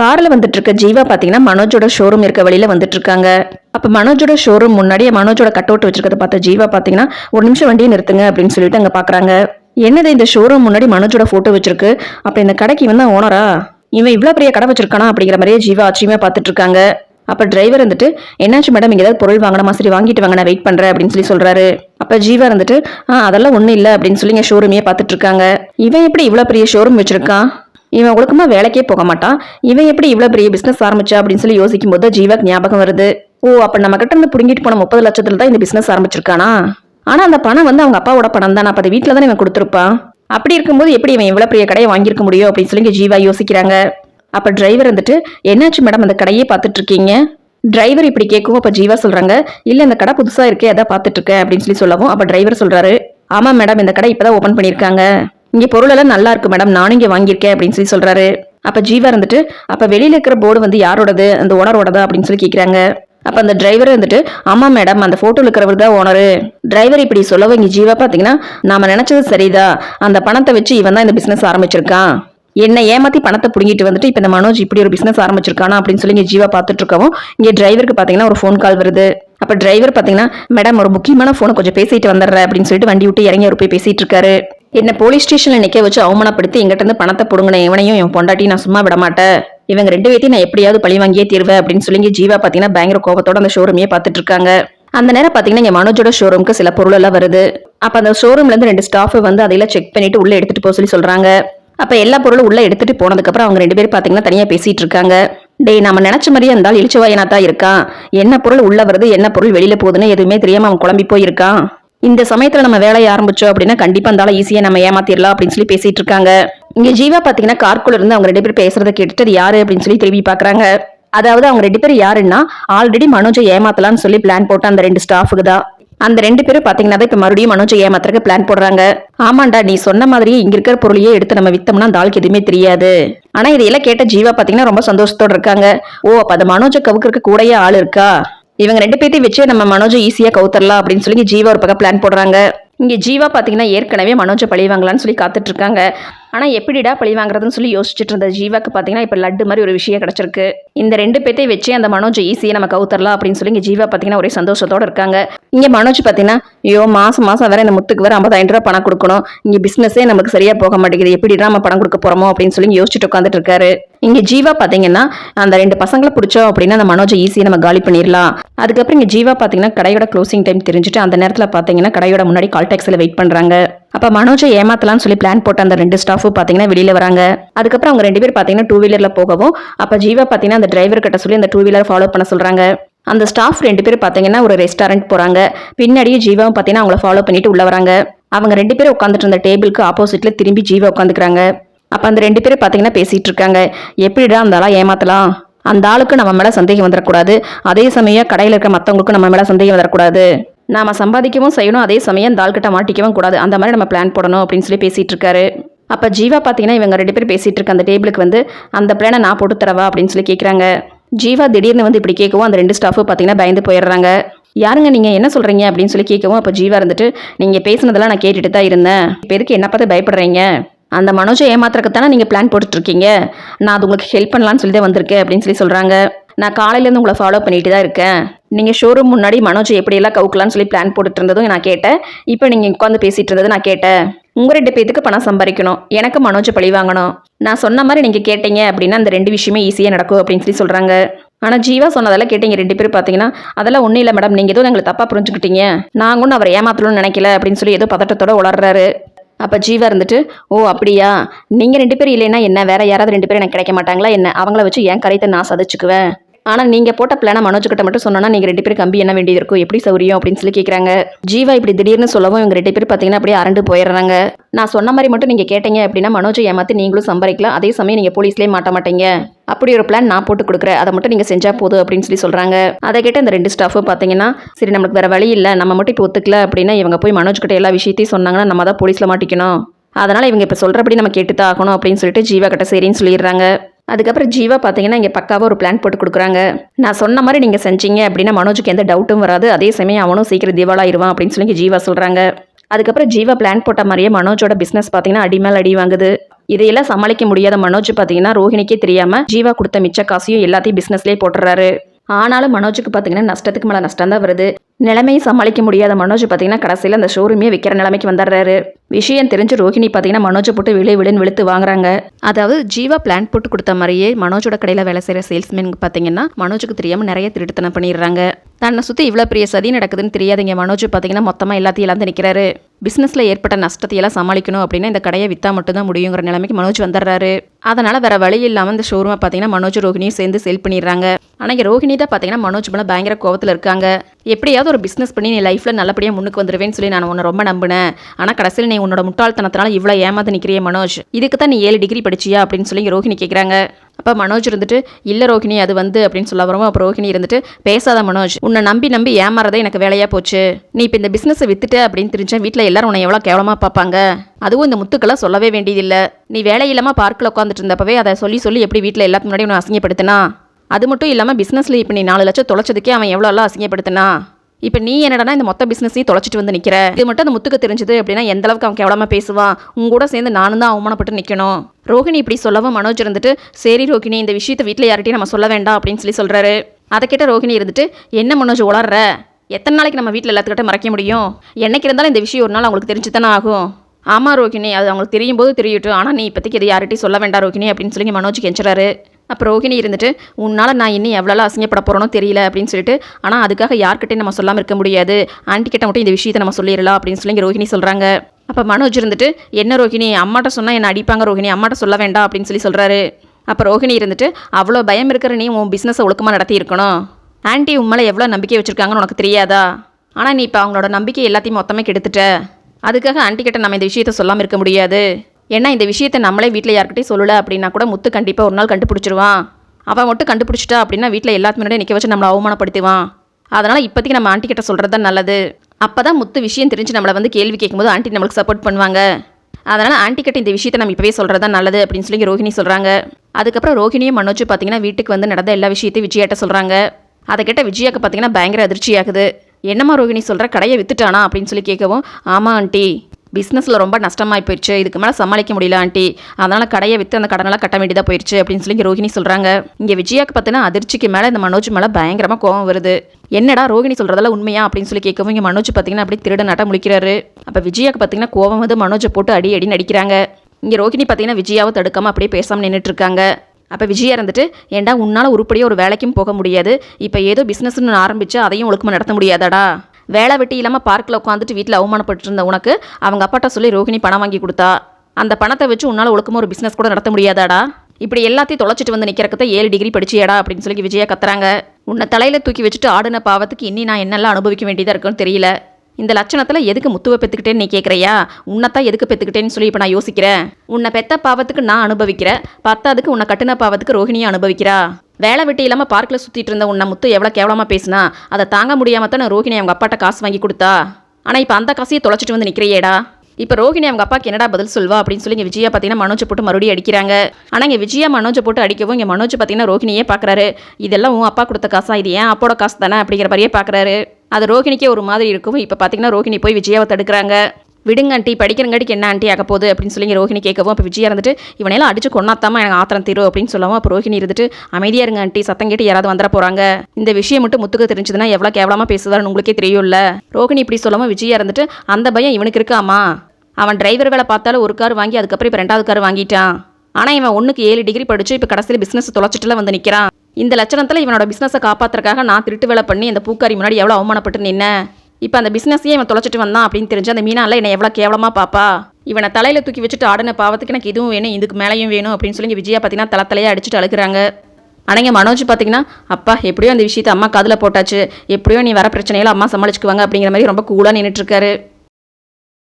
காரில் வந்துட்டு இருக்க ஜீவா பார்த்தீங்கன்னா மனோஜோட ஷோரூம் இருக்க வழியில வந்துட்டு இருக்காங்க அப்போ மனோஜோட ஷோரூம் முன்னாடியே மனோஜோட கட் அவுட் வச்சிருக்கிறத பார்த்த ஜீவா பார்த்தீங்கன்னா ஒரு நிமிஷம் வண்டியை நிறுத்துங்க அப்படின்னு சொல்லிட்டு அங்கே பார்க்குறாங்க என்னது இந்த ஷோரூம் முன்னாடி மனோஜோட ஃபோட்டோ வச்சிருக்கு? அப்போ இந்த கடைக்கு இவன் தான் ஓனரா இவன் இவ்வளோ பெரிய கடை வச்சிருக்கானா? அப்படிங்கிற மாதிரியே ஜீவா ஆச்சரியமா பார்த்துட்டு இருக்காங்க அப்போ டிரைவர் வந்துட்டு என்னாச்சு மேடம் இங்கே ஏதாவது பொருள் வாங்கினா சரி வாங்கிட்டு வாங்க நான் வெயிட் பண்ணுறேன் அப்படின்னு சொல்லி சொல்கிறாரு அப்போ ஜீவா வந்துட்டு ஆ அதெல்லாம் ஒன்றும் இல்லை அப்படின்னு சொல்லி இங்கே ஷோரூமே பார்த்துட்டு இருக்காங்க இவன் எப்படி இவ்வளோ பெரிய ஷோரூம் வச்சிருக்கான்? இவன் ஒழுக்கமா வேலைக்கே போக மாட்டான். இவன் எப்படி இவ்வளோ பெரிய பிஸ்னஸ் ஆரம்பிச்சா அப்படின்னு சொல்லி யோசிக்கும் போது ஜீவாக் ஞாபகம் வருது. ஓ அப்போ நம்ம கிட்ட இருந்து புடுங்கிட்டு போன முப்பது லட்சத்துல தான் இந்த பிஸ்னஸ் ஆரம்பிச்சிருக்கானா? ஆனால் அந்த பணம் வந்து அவங்க அப்பாவோட பணம் தான். அப்போ அதை வீட்டில் தானே இவன் கொடுத்துருப்பான் அப்படி இருக்கும்போது எப்படி இவன் இவ்வளோ பெரிய கடையை வாங்கியிருக்க முடியும் அப்படின்னு சொல்லி ஜீவா யோசிக்கிறாங்க. அப்போ டிரைவர் வந்துட்டு என்னாச்சு மேடம் அந்த கடையே பார்த்துட்டு இருக்கீங்க டிரைவர் இப்படி கேட்கவும் அப்போ ஜீவா சொல்றாங்க இல்லை இந்த கடை புதுசா இருக்கே அதான் பார்த்துட்டு இருக்கேன் அப்படின்னு சொல்லி சொல்லவும். அப்போ டிரைவர் சொல்றாரு ஆமா மேடம் இந்த கடை இப்பதான் ஓபன் பண்ணியிருக்காங்க. இங்கே பொருளெல்லாம் நல்லா இருக்கு மேடம் நானும் இங்கே வாங்கியிருக்கேன் அப்படின்னு சொல்லி சொல்கிறாரு அப்போ ஜீவா இருந்துட்டு அப்போ வெளியில் இருக்கிற போர்டு வந்து யாரோடது? அந்த ஓனரோடதா அப்படின்னு சொல்லி கேட்குறாங்க அப்போ அந்த டிரைவர் வந்துட்டு ஆமாம் மேடம் அந்த ஃபோட்டோவில் இருக்கிறவர் தான் ஓனரு டிரைவர் இப்படி சொல்லவும் இங்கே ஜீவா பார்த்தீங்கன்னா நாம் நினச்சது சரிதான் அந்த பணத்தை வச்சு இவன் தான் இந்த பிஸ்னஸ் ஆரம்பிச்சிருக்கான். என்னை ஏமாத்தி பணத்தை பிடுங்கிட்டு வந்துட்டு இப்போ இந்த மனோஜ் இப்படி ஒரு பிஸ்னஸ் ஆரம்பிச்சிருக்கானா? அப்படின்னு சொல்லி இங்கே ஜீவா பார்த்துட்டு இருக்கவும் இங்க டிரைவருக்கு பார்த்தீங்கன்னா ஒரு ஃபோன் கால் வருது. அப்போ டிரைவர் பார்த்தீங்கன்னா மேடம் ஒரு முக்கியமான ஃபோனை கொஞ்சம் பேசிட்டு வந்துடுறேன் அப்படின்னு சொல்லிட்டு வண்டி விட்டு இறங்கி அவர் போய் பேசிட்டு இருக்காரு. என்னை போலீஸ் ஸ்டேஷன்ல நிக்க வச்சு அவமானப்படுத்தி எங்கிட்ட இருந்து பணத்தை புடுங்கின இவனையும் என் பொண்டாட்டி நான் சும்மா விட மாட்டேன். இவங்க ரெண்டு பேர்த்தையும் நான் எப்படியாவது பழி வாங்கியே தீர்வேன் அப்படின்னு சொல்லி ஜீவா பாத்தீங்கன்னா பயங்கர கோபத்தோட அந்த ஷோரூமையே பார்த்துட்டு இருக்காங்க அந்த நேரம் பாத்தீங்கன்னா இங்க மனோஜோட ஷோரூமுக்கு சில பொருள் எல்லாம் வருது. அப்ப அந்த ஷோரூம்ல இருந்து ரெண்டு ஸ்டாஃப் வந்து அதையெல்லாம் செக் பண்ணிட்டு உள்ள எடுத்துட்டு போக சொல்லி சொல்றாங்க. அப்ப எல்லா பொருளும் உள்ள எடுத்துட்டு போனதுக்கு அப்புறம் அவங்க ரெண்டு பேரும் பாத்தீங்கன்னா தனியா பேசிட்டு இருக்காங்க. டேய் நம்ம நினைச்ச மாதிரியே இருந்தால் இழிச்சவாயனா தான் இருக்கான். என்ன பொருள் உள்ள வருது என்ன பொருள் வெளியில போகுதுன்னு எதுவுமே தெரியாம அவன் குழம்பி போயிருக்கான். இந்த சமயத்துல நம்ம வேலையை ஆரம்பிச்சோம் அப்படின்னா கண்டிப்பா இருந்தாலும் ஈஸியா நம்ம ஏமாத்திரலாம் அப்படின்னு சொல்லி பேசிட்டு இருக்காங்க. இங்க ஜீவா பாத்தீங்கன்னா கார்க்குள்ள இருந்து அவங்க ரெண்டு பேரும் பேசுறதை கேட்டுட்டு அது யாரு அப்படின்னு சொல்லி திரும்பி பாக்குறாங்க. அதாவது அவங்க ரெண்டு பேரும் யாருன்னா ஆல்ரெடி மனோஜை ஏமாத்தலாம்னு சொல்லி பிளான் போட்ட அந்த ரெண்டு ஸ்டாஃபுக்கு தான். அந்த ரெண்டு பேரும் பாத்தீங்கன்னா தான் இப்ப மறுபடியும் மனோஜை ஏமாத்துறதுக்கு பிளான் போடுறாங்க. ஆமாண்டா நீ சொன்ன மாதிரியே இங்க இருக்கிற பொருளையே எடுத்து நம்ம வித்தோம்னா அந்த ஆளுக்கு எதுவுமே தெரியாது. ஆனா இதையெல்லாம் கேட்ட ஜீவா பாத்தீங்கன்னா ரொம்ப சந்தோஷத்தோட இருக்காங்க. ஓ அப்ப அந்த மனோஜை கவுக்கிறதுக்கு கூடயே ஆள் இருக்கா? இவங்க ரெண்டு பேர்த்தையும் வச்சே நம்ம மனோஜை ஈஸியாக கவுத்தரலாம் அப்படின்னு சொல்லி ஜீவா ஒரு பக்கம் பிளான் போடுறாங்க. இங்க ஜீவா பார்த்தீங்கன்னா ஏற்கனவே மனோஜை பழி வாங்கலாம்னு சொல்லி காத்துட்டு ஆனால் எப்படிடா பழி வாங்குறதுன்னு சொல்லி யோசிச்சுட்டு இருந்த ஜீவாக்கு பார்த்தீங்கன்னா இப்போ லட்டு மாதிரி ஒரு விஷயம் கிடச்சிருக்கு. இந்த ரெண்டு பேர்த்தையும் வச்சு அந்த மனோஜை ஈஸியாக நம்ம கவுத்தரலாம் அப்படின்னு சொல்லி இங்கே ஜீவா பார்த்தீங்கன்னா ஒரே சந்தோஷத்தோடு இருக்காங்க. இங்கே மனோஜ் பார்த்தீங்கன்னா ஐயோ மாதம் மாதம் வேற இந்த முத்துக்கு வேறு ஐம்பதாயிரம் ரூபா பணம் கொடுக்கணும். இங்கே பிஸ்னஸே நமக்கு சரியாக போக மாட்டேங்குது. எப்படிடா நம்ம பணம் கொடுக்க போகிறோமோ அப்படின்னு சொல்லி யோசிச்சுட்டு உட்காந்துட்டு இருக்காரு. இங்கே ஜீவா பார்த்தீங்கன்னா அந்த ரெண்டு பசங்களை பிடிச்சோம் அப்படின்னா அந்த மனோஜை ஈஸியாக நம்ம காலி பண்ணிடலாம் அதுக்கப்புறம் இங்கே ஜீவா பார்த்தீங்கன்னா கடையோட க்ளோசிங் டைம் தெரிஞ்சுட்டு அந்த நேரத்தில் பார்த்தீங்கன்னா கடையோட முன்னாடி கால் டாக்ஸில் வெயிட் பண்ணுறாங்க அப்ப மனோஜை ஏமாத்தலாம்னு சொல்லி பிளான் போட்ட அந்த ரெண்டு ஸ்டாஃபும் பாத்தீங்கன்னா வெளியில வராங்க. அதுக்கப்புறம் அவங்க ரெண்டு பேர் பாத்தீங்கன்னா டூ வீலர்ல போகவும் அப்ப ஜீவா பாத்தீங்கன்னா அந்த டிரைவர் கிட்ட சொல்லி அந்த டூ வீலர் ஃபாலோ பண்ண சொல்றாங்க. அந்த ஸ்டாஃப் ரெண்டு பேர் பாத்தீங்கன்னா ஒரு ரெஸ்டாரண்ட் போறாங்க. பின்னாடியே ஜீவாவும் பாத்தீங்கன்னா அவங்கள ஃபாலோ பண்ணிட்டு உள்ள வராங்க. அவங்க ரெண்டு பேரும் உட்காந்துட்டு இருந்த டேபிளுக்கு ஆப்போசிட்ல திரும்பி ஜீவா உட்காந்துக்கிறாங்க அப்ப அந்த ரெண்டு பேரும் பாத்தீங்கன்னா பேசிட்டு இருக்காங்க. எப்படிடா அந்த ஆளா ஏமாத்தலாம்? அந்த ஆளுக்கு நம்ம மேல சந்தேகம் வந்துடக்கூடாது அதே சமயம் கடையில் இருக்க மற்றவங்களுக்கும் நம்ம மேல சந்தேகம் வந்துடக்கூடாது நாம் சம்பாதிக்கவும் செய்யணும் அதே சமயம் தாள்கிட்ட மாட்டிக்கவும் கூடாது. அந்த மாதிரி நம்ம பிளான் போடணும் அப்படின்னு சொல்லி பேசிகிட்டு இருக்காரு அப்போ ஜீவா பார்த்தீங்கன்னா இவங்க ரெண்டு பேர் பேசிகிட்டு இருக்க அந்த டேபிளுக்கு வந்து அந்த பிளானை நான் போட்டு தரவா? அப்படின்னு சொல்லி கேட்குறாங்க ஜீவா திடீர்னு வந்து இப்படி கேட்கவும் அந்த ரெண்டு ஸ்டாஃபும் பார்த்தீங்கன்னா பயந்து போயிடுறாங்க. யாருங்க நீங்கள் என்ன சொல்கிறீங்க அப்படின்னு சொல்லி கேட்கவும் அப்போ ஜீவா இருந்துட்டு நீங்கள் பேசுனதெல்லாம் நான் கேட்டுட்டு தான் இருந்தேன். இப்போ எதுக்கு என்ன பார்த்து பயப்படுறீங்க? அந்த மனோஜை ஏமாத்துறதுக்கு தானே நீங்கள் பிளான் போட்டுட்ருக்கீங்க நான் அது உங்களுக்கு ஹெல்ப் பண்ணலான்னு சொல்லி தான் வந்திருக்கேன் அப்படின்னு சொல்லி சொல்கிறாங்க நான் காலையிலேருந்து உங்களை ஃபாலோ பண்ணிட்டு தான் இருக்கேன். நீங்கள் ஷோரூம் முன்னாடி மனோஜை எப்படியெல்லாம் கவுக்கலாம்னு சொல்லி பிளான் போட்டுட்டு இருந்ததும் நான் கேட்டேன். இப்போ நீங்கள் உட்காந்து பேசிகிட்டு இருந்தது நான் கேட்டேன். உங்கள் ரெண்டு பேத்துக்கு பணம் சம்பாதிக்கணும் எனக்கு மனோஜை பழி வாங்கணும். நான் சொன்ன மாதிரி நீங்கள் கேட்டீங்க அப்படின்னா அந்த ரெண்டு விஷயமே ஈஸியாக நடக்கும் அப்படின்னு சொல்லி சொல்கிறாங்க ஆனால் ஜீவா சொன்னதெல்லாம் கேட்டீங்க ரெண்டு பேரும் பார்த்தீங்கன்னா அதெல்லாம் ஒன்றும் இல்லை மேடம் நீங்கள் ஏதோ எங்களை தப்பாக புரிஞ்சுக்கிட்டீங்க. நாங்கள் ஒன்றும் அவரை ஏமாத்தணும்னு நினைக்கல அப்படின்னு சொல்லி ஏதோ பதட்டத்தோட உளர்றாரு. அப்போ ஜீவா இருந்துட்டு ஓ அப்படியா? நீங்கள் ரெண்டு பேரும் இல்லைன்னா என்ன? வேற யாராவது ரெண்டு பேரும் எனக்கு கிடைக்க மாட்டாங்களா? என்ன? அவங்கள வச்சு என் கரைத்தை நான் சதிச்சுக்குவேன்? ஆனால் நீங்கள் போட்ட பிளானை மனோஜ்கிட்ட மட்டும் சொன்னால் நீங்கள் ரெண்டு பேரும் கம்பி என்ன வேண்டியது இருக்கும் எப்படி சௌரியம் அப்படின்னு சொல்லி கேட்குறாங்க ஜீவா இப்படி திடீர்னு சொல்லவும் இவங்க ரெண்டு பேரும் பார்த்தீங்கன்னா அப்படியே அரண்டு போயிடுறாங்க. நான் சொன்ன மாதிரி மட்டும் நீங்கள் கேட்டீங்க அப்படின்னா மனோஜை ஏமாற்றி நீங்களும் சம்பாதிக்கலாம். அதே சமயம் நீங்கள் போலீஸ்லேயே மாட்ட மாட்டீங்க. அப்படி ஒரு பிளான் நான் போட்டு கொடுக்குறேன். அதை மட்டும் நீங்கள் செஞ்சால் போதும் அப்படின்னு சொல்லி சொல்கிறாங்க அதை கேட்ட இந்த ரெண்டு ஸ்டாஃபும் பார்த்தீங்கன்னா சரி நமக்கு வேறு வழி இல்லை நம்ம மட்டும் இப்போ ஒத்துக்கல அப்படின்னா இவங்க போய் மனோஜ் கிட்ட எல்லா விஷயத்தையும் சொன்னாங்கன்னா நம்ம தான் போலீஸில் மாட்டிக்கணும். அதனால் இவங்க இப்போ சொல்கிறபடி நம்ம கேட்டு தான் ஆகணும் அப்படின்னு சொல்லிட்டு ஜீவா கிட்ட சரின்னு சொல்லிடுறாங்க. அதுக்கப்புறம் ஜீவா பார்த்தீங்கன்னா இங்கே பக்காவாக ஒரு பிளான் போட்டு கொடுக்குறாங்க. நான் சொன்ன மாதிரி நீங்கள் செஞ்சீங்க அப்படின்னா மனோஜுக்கு எந்த டவுட்டும் வராது. அதே சமயம் அவனும் சீக்கிரம் திவாலாயிருவான் அப்படின்னு சொல்லி ஜீவா சொல்கிறாங்க அதுக்கப்புறம் ஜீவா பிளான் போட்ட மாதிரியே மனோஜோட பிஸ்னஸ் பார்த்தீங்கன்னா அடி மேல் அடி வாங்குது. இதையெல்லாம் சமாளிக்க முடியாத மனோஜ் பார்த்தீங்கன்னா ரோஹிணிக்கே தெரியாமல் ஜீவா கொடுத்த மிச்ச காசையும் எல்லாத்தையும் பிஸ்னஸ்லேயே போட்டுறாரு ஆனாலும் மனோஜுக்கு பார்த்தீங்கன்னா நஷ்டத்துக்கு மேலே நஷ்டம் தான் வருது. நிலைமையை சமாளிக்க முடியாத மனோஜ் பார்த்தீங்கன்னா கடைசியில் அந்த ஷோரூமே விற்கிற நிலைமைக்கு வந்துடுறாரு. விஷயம் தெரிஞ்சு ரோஹிணி பார்த்தீங்கன்னா மனோஜை போட்டு விலை விழுன்னு வெளுத்து வாங்குறாங்க. அதாவது ஜீவா பிளான் போட்டு கொடுத்த மாதிரியே மனோஜோட கடையில் வேலை செய்கிற சேல்ஸ்மேனுக்கு பார்த்தீங்கன்னா மனோஜுக்கு தெரியாமல் நிறைய திருட்டுத்தனம் பண்ணிடுறாங்க. தன்னை சுற்றி இவ்வளோ பெரிய சதி நடக்குதுன்னு தெரியாதுங்க. மனோஜ் பார்த்தீங்கன்னா மொத்தமாக எல்லாத்தையும் இழந்து நிற்கிறாரு பிஸ்னஸில் ஏற்பட்ட நஷ்டத்தையெல்லாம் சமாளிக்கணும் அப்படின்னா இந்த கடையை விற்றா மட்டும்தான் முடியுங்கிற நிலைமைக்கு மனோஜ் வந்துடுறாரு. அதனால் வேற வழி இல்லாமல் இந்த ஷோரூமை பார்த்தீங்கன்னா மனோஜ் ரோஹினியும் சேர்ந்து சேல் பண்ணிடுறாங்க. ஆனால் இங்கே ரோஹினி தான் பார்த்தீங்கன்னா மனோஜ் மேலே பயங்கர கோவத்தில் இருக்காங்க. எப்படியாவது ஒரு பிஸ்னஸ் பண்ணி நீ லைஃப்பில் நல்லபடியாக முன்னுக்கு வந்துடுவேன்னு சொல்லி நான் உன்னை ரொம்ப நம்பினேன். ஆனால் கடைசியில் நீ உன்னோட முட்டாள்தனத்தினால இவ்வளோ ஏமாந்து நிற்கிறிய மனோஜ். இதுக்கு தான் நீ ஏழு டிகிரி படிச்சியா அப்படின்னு சொல்லி ரோஹினி கேட்குறாங்க அப்போ மனோஜ் இருந்துட்டு இல்லை ரோஹினி அது வந்து அப்படின்னு சொல்ல வரவும் அப்போ ரோஹினி இருந்துட்டு பேசாத மனோஜ். உன்னை நம்பி நம்பி ஏமாறதே எனக்கு வேலையாக போச்சு. நீ இப்போ இந்த பிஸ்னஸை வித்துட்ட அப்படின்னு தெரிஞ்சேன் வீட்டில் எல்லாரும் உன்னை எவ்வளோ கேவலமாக பார்ப்பாங்க? அதுவும் இந்த முத்துக்கெல்லாம் சொல்லவே வேண்டியதில்லை. நீ வேலை இல்லாமல் பார்க்கில் உட்காந்துட்டு இருந்தப்பவே அதை சொல்லி சொல்லி எப்படி வீட்டில் எல்லாத்துக்கு முன்னாடி உன்னை அசிங்கப்படுத்தினா? அது மட்டும் இல்லாமல் பிஸ்னஸில் இப்போ நீ நாலு லட்சம் தொலைச்சதுக்கே அவன் எவ்வளோலாம் அசிங்கப்படுத்தினா? இப்போ நீ என்னடா இந்த மொத்த பிஸ்னஸையும் தொலைச்சிட்டு வந்து நிற்கிற இது மட்டும் அந்த முத்துக்கு தெரிஞ்சது அப்படின்னா எந்த அளவுக்கு அவன் கேவலமாக பேசுவான்? உங்க கூட சேர்ந்து நானும் தான் அவமானப்பட்டு நிற்கணும் ரோஹிணி இப்படி சொல்லவும் மனோஜ் இருந்துட்டு சரி ரோஹிணி இந்த விஷயத்தை வீட்டில் யார்கிட்டையும் நம்ம சொல்ல வேண்டாம் அப்படின்னு சொல்லி சொல்கிறாரு அதை கேட்ட ரோஹிணி இருந்துட்டு என்ன மனோஜ் உளர்ற? எத்தனை நாளைக்கு நம்ம வீட்டில் எல்லாத்துக்கிட்ட மறைக்க முடியும்? என்னைக்கு இருந்தாலும் இந்த விஷயம் ஒரு நாள் அவங்களுக்கு தெரிஞ்சு தானே ஆகும். ஆமாம் ரோகிணி அது அவங்களுக்கு தெரியும் போது தெரியட்டும். ஆனால் நீ இப்போதைக்கு இது யார்கிட்டையும் சொல்ல வேண்டாம் ரோகிணி அப்படின்னு சொல்லி மனோஜ் கெஞ்சுறாரு அப்போ ரோகிணி இருந்துட்டு உன்னால் நான் இன்னும் எவ்வளோ அசிங்கப்பட போகிறோனோ தெரியல அப்படின்னு சொல்லிட்டு ஆனால் அதுக்காக யார்கிட்டையும் நம்ம சொல்லாமல் இருக்க முடியாது. ஆண்டி கிட்ட மட்டும் இந்த விஷயத்தை நம்ம சொல்லிடலாம் அப்படின்னு சொல்லி இங்க ரோஹிணி சொல்கிறாங்க அப்போ மனோஜ் இருந்துட்டு என்ன ரோஹிணி அம்மாட்ட சொன்னால் என்ன அடிப்பாங்க ரோஹிணி அம்மாட்ட சொல்ல வேண்டாம் அப்படின்னு சொல்லி சொல்கிறாரு அப்போ ரோஹிணி இருந்துட்டு அவ்வளோ பயம் இருக்கிற நீ உன் பிஸ்னஸை ஒழுக்கமாக நடத்தி இருக்கணும் ஆன்ட்டி உன் மேலே எவ்வளோ நம்பிக்கை வச்சுருக்காங்கன்னு உனக்கு தெரியாதா? ஆனால் நீ இப்போ அவங்களோட நம்பிக்கை எல்லாத்தையும் மொத்தமே கெடுத்துட்ட. அதுக்காக ஆன்ட்டி கிட்ட நம்ம இந்த விஷயத்த சொல்லாமல் இருக்க முடியாது. ஏன்னா இந்த விஷயத்தை நம்மளே வீட்டில் யார்கிட்டையும் சொல்லலை அப்படின்னா கூட முத்து கண்டிப்பாக ஒரு நாள் கண்டுபிடிச்சிருவான். அவன் மட்டும் கண்டுபிடிச்சிட்டா அப்படின்னா வீட்டில் எல்லாத்து முன்னாடி நிற்க வச்சு நம்மளை அவமானப்படுத்துவான். அதனால் இப்போதைக்கு நம்ம ஆண்டி கிட்ட சொல்கிறது தான் நல்லது. அப்போ தான் முத்து விஷயம் தெரிஞ்சு நம்மளை வந்து கேள்வி கேட்கும்போது ஆண்டி நம்மளுக்கு சப்போர்ட் பண்ணுவாங்க. அதனால் ஆண்டி கிட்ட இந்த விஷயத்தை நம்ம இப்போவே சொல்கிறது தான் நல்லது அப்படின்னு சொல்லி ரோஹிணி சொல்கிறாங்க அதுக்கப்புறம் ரோஹிணியும் மனோஜ் பார்த்தீங்கன்னா வீட்டுக்கு வந்து நடந்த எல்லா விஷயத்தையும் விஜயாட்ட சொல்கிறாங்க அதை கேட்ட விஜயாக்கு பார்த்தீங்கன்னா பயங்கர அதிர்ச்சியாகுது என்னம்மா ரோகிணி சொல்கிற கடையை வித்துட்டானா? அப்படின்னு சொல்லி கேட்கவும் ஆமாம் ஆண்டி. பிஸ்னஸில் ரொம்ப நஷ்டமாகி போயிடுச்சு. இதுக்கு மேலே சமாளிக்க முடியல ஆண்டி. அதனால் கடையை விற்று அந்த கடனெல்லாம் கட்ட வேண்டியதாக போயிடுச்சு அப்படின்னு சொல்லி ரோஹிணி சொல்கிறாங்க இங்கே விஜயாக்கு பார்த்தீங்கன்னா அதிர்ச்சிக்கு மேலே இந்த மனோஜ் மேலே பயங்கரமாக கோவம் வருது. என்னடா ரோஹிணி சொல்கிறதெல்லாம் உண்மையா? அப்படின்னு சொல்லி கேட்கவும் இங்கே மனோஜ் பார்த்தீங்கன்னா அப்படியே திருட நட்ட முழிக்கிறாரு. அப்போ விஜயாக்கு பார்த்தீங்கன்னா கோவம் வந்து மனோஜை போட்டு அடி அடி நடிக்கிறாங்க. இங்கே ரோஹிணி பார்த்தீங்கன்னா விஜயாவை தடுக்காமல் அப்படியே பேசாமல் நின்றுட்டு இருக்காங்க. அப்போ விஜயா இருந்துட்டு ஏன்டா உன்னால் உருப்படியாக ஒரு வேலைக்கும் போக முடியாது? இப்போ ஏதோ பிஸ்னஸ்னு ஆரம்பித்தா அதையும் ஒழுக்கமாக நடத்த முடியாதாடா? வேலை வெட்டி இல்லாமல் பார்க்கில் உட்காந்துட்டு வீட்டில் அவமானப்பட்டு இருந்த உனக்கு அவங்க அப்பாட்ட சொல்லி ரோஹிணி பணம் வாங்கி கொடுத்தா? அந்த பணத்தை வச்சு உன்னால் ஒழுக்கமாக ஒரு பிஸ்னஸ் கூட நடத்த முடியாதாடா? இப்படி எல்லாத்தையும் தொலைச்சிட்டு வந்து நிற்கிறக்கத்த ஏழு டிகிரி படிச்சியாடா அப்படின்னு சொல்லி விஜயா கத்துறாங்க. உன்னை தலையில் தூக்கி வச்சுட்டு ஆடின பாவத்துக்கு இன்னி நான் என்னெல்லாம் அனுபவிக்க வேண்டியதாக இருக்குன்னு தெரியல. இந்த லட்சணத்தில் எதுக்கு முத்துவை பெற்றுக்கிட்டேன்னு நீ கேட்குறியா உன்னைத்தான் எதுக்கு பெற்றுக்கிட்டேன்னு சொல்லி இப்போ நான் யோசிக்கிறேன் உன்னை பெத்த பாவத்துக்கு நான் அனுபவிக்கிறேன் பத்தாதுக்கு உன்னை கட்டின பாவத்துக்கு ரோஹிணியை அனுபவிக்கிறா. வேலை விட்டு இல்லாமல் பார்க்கில் சுற்றிட்டு இருந்த உன்னை முத்து எவ்வளோ கேவலமாக பேசினா? அதை தாங்க முடியாமல் தானே ரோஹிணி அவங்க அப்பாட்ட காசு வாங்கி கொடுத்தா? ஆனால் இப்போ அந்த காசையே தொலைச்சிட்டு வந்து நிற்கிறியேடா இப்போ ரோஹிணி அவங்க அப்பாக்கு என்னடா பதில் சொல்வா? அப்படின்னு சொல்லி இங்கே விஜயா பார்த்தீங்கன்னா மனோஜை போட்டு மறுபடியும் அடிக்கிறாங்க. ஆனால் இங்கே விஜயா மனோஜை போட்டு அடிக்கவும் இங்கே மனோஜ் பார்த்தீங்கன்னா ரோஹிணியே பார்க்குறாரு இதெல்லாம் உன் அப்பா கொடுத்த காசா? இது ஏன் அப்போட காசு தானே? அப்படிங்கிற மாதிரியே பார்க்குறாரு அது ரோஹிணிக்கே ஒரு மாதிரி இருக்கும். இப்போ பார்த்தீங்கன்னா ரோஹிணி போய் விஜயாவை தடுக்கிறாங்க. விடுங்க ஆண்டி படிக்கிறங்காட்டிக்கு என்ன ஆண்டி ஆக போகுது அப்படின்னு சொல்லி ரோஹிணி கேட்கவும் அப்போ விஜயா இருந்துட்டு இவனையெல்லாம் அடிச்சு கொண்டாத்தாம எனக்கு ஆத்திரம் தீரும் அப்படின்னு சொல்லவும் அப்போ ரோஹிணி இருந்துட்டு அமைதியாக இருங்க ஆண்டி சத்தம் கேட்டு யாராவது வந்துட போகிறாங்க இந்த விஷயம் மட்டும் முத்துக்கு தெரிஞ்சதுன்னா எவ்வளோ கேவலமாக பேசுதான்னு உங்களுக்கே தெரியும்ல. ரோஹிணி இப்படி சொல்லவும் விஜயா இருந்துட்டு அந்த பயம் இவனுக்கு இருக்காமா அவன் டிரைவர் வேலை பார்த்தாலும் ஒரு கார் வாங்கி அதுக்கப்புறம் இப்போ ரெண்டாவது கார் வாங்கிட்டான். ஆனால் இவன் ஒன்றுக்கு ஏழு டிகிரி படிச்சு இப்போ கடைசியில் பிஸ்னஸ் தொலைச்சிட்டுலாம் வந்து நிற்கிறான் இந்த லட்சணத்தில் இவனோட பிஸ்னஸை காப்பாத்துறதுக்காக நான் திருட்டு வேலை பண்ணி அந்த பூக்காரி முன்னாடி எவ்வளோ அவமானப்பட்டு நின்னேன் இப்போ அந்த பிஸ்னஸையே இவன் தொலைச்சிட்டு வந்தான் அப்படின்னு தெரிஞ்சு அந்த மீனால என்னை எவ்வளோ கேவலமாக பாப்பா? இவனை தலையில் தூக்கி வச்சுட்டு ஆடின பாவத்துக்கு எனக்கு இதுவும் வேணும் இதுக்கு மேலேயும் வேணும் அப்படின்னு சொல்லி விஜயா பார்த்தீங்கன்னா தலை தலையை அடிச்சுட்டு அழுகுறாங்க. ஆனால் மனோஜ் பார்த்தீங்கன்னா அப்பா எப்படியோ அந்த விஷயத்தை அம்மா காதில் போட்டாச்சு. எப்படியோ நீ வர பிரச்சனையில அம்மா சமாளிச்சுக்குவாங்க அப்படிங்கிற மாதிரி ரொம்ப கூலாக நின்றுட்டுருக்காரு